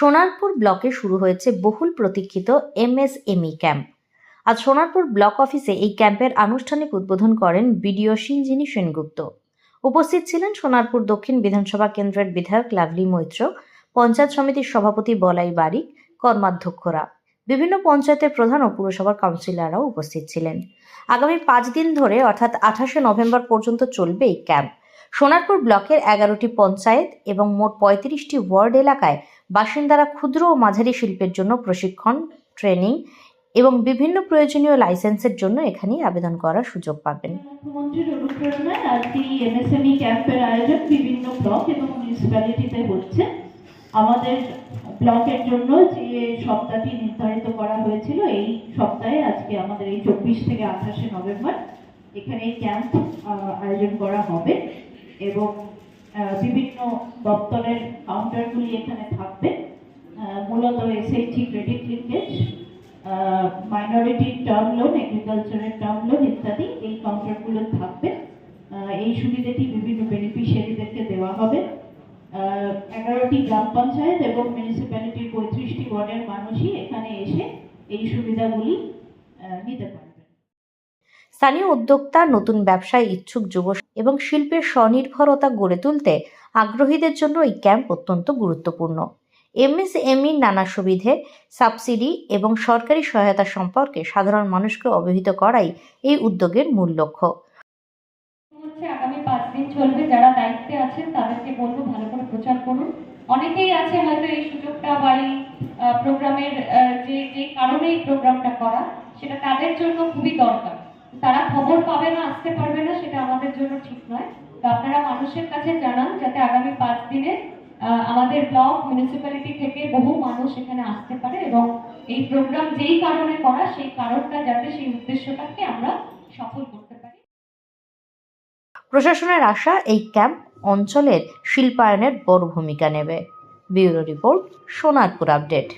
সোনারপুর ব্লকে শুরু হয়েছে বহুল প্রতীক্ষিত এমএসএমই ক্যাম্প। আজ সোনারপুর ব্লক অফিসে এই ক্যাম্পের আনুষ্ঠানিক উদ্বোধন করেন বিডিও সিঞ্জিনী সেনগুপ্ত। উপস্থিত ছিলেন সোনারপুর দক্ষিণ বিধানসভা কেন্দ্রের বিধায়ক লাভলি মৈত্র, পঞ্চায়েত সমিতির সভাপতি বলাই বারিক, কর্মাধ্যক্ষরা, বিভিন্ন পঞ্চায়েতের প্রধান ও পুরসভার কাউন্সিলররাও উপস্থিত ছিলেন। আগামী পাঁচ দিন ধরে, অর্থাৎ আঠাশে নভেম্বর পর্যন্ত চলবে এই ক্যাম্প। সোনারপুর ব্লকের এগারোটি পঞ্চায়েত এবং মোট পঁয়ত্রিশটি ওয়ার্ড এলাকায় বাসিন্দারা ক্ষুদ্র ও মাঝারি শিল্পের জন্য প্রশিক্ষণ, ট্রেনিং এবং বিভিন্ন প্রয়োজনীয় লাইসেন্সের জন্য এখানেই আবেদন করার সুযোগ পাবেন। আমাদের ব্লকের জন্য যে সপ্তাহটি নির্ধারিত করা হয়েছিল, এই সপ্তাহে আজকে আমাদের এই চব্বিশ থেকে আঠাশে নভেম্বর এখানে ক্যাম্প আয়োজন করা হবে। এবং বিভিন্ন দপ্তরের কাউন্টারগুলি এখানে থাকবে। মূলত SHG credit linkage minority term loan এগ্রিকালচারের term loan ইত্যাদি এই কাউন্টারগুলো থাকবে। এই সুবিধাটি বিভিন্ন বেনিফিশিয়ারিদেরকে দেওয়া হবে। এগারোটি গ্রাম পঞ্চায়েত এবং মিউনিসিপ্যালিটির পঁয়ত্রিশটি ওয়ার্ডের মানুষই এখানে এসে এই সুবিধাগুলি নিতে পারবেন স্থানীয় উদ্যোক্তা, নতুন ব্যবসায় ইচ্ছুক যুব এবং শিল্পের স্বনির্ভরতা গড়ে তুলতে আগ্রহীদের জন্য এই ক্যাম্প অত্যন্ত গুরুত্বপূর্ণ। এমএসএমই নানা সুবিধে, সাবসিডি এবং সরকারি সহায়তা সম্পর্কে সাধারণ মানুষকে অবহিত করাই এই উদ্যোগের মূল লক্ষ্য। আগামী পাঁচ দিন চলবে। যারা দায়িত্বে আছেন, তাদেরকে বলব ভালো করে প্রচার করুন। অনেকেই আছে হয়তো এই সুযোগটা বা এই প্রোগ্রামের যে যে কারণে এই প্রোগ্রামটা করা, সেটা তাদের জন্য খুবই দরকার। তারা খবর পাবে না, আসতে পারবে না, সেটা আমাদের জন্য ঠিক নয়। তো আপনারা মানুষের কাছে জানান, যাতে আগামী পাঁচ দিনে আমাদের ব্লক মিউনিসিপ্যালিটি থেকে বহু মানুষ এখানে আসতে পারে এবং এই প্রোগ্রাম যেই কারণে করা, সেই কারণটা যাতে সেই উদ্দেশ্যটাকে আমরা সফল করতে পারি। প্রশাসনের আশা, এই ক্যাম্প অঞ্চলের শিল্পায়নের বড় ভূমিকা নেবে। Bureau report, Sonarpur update.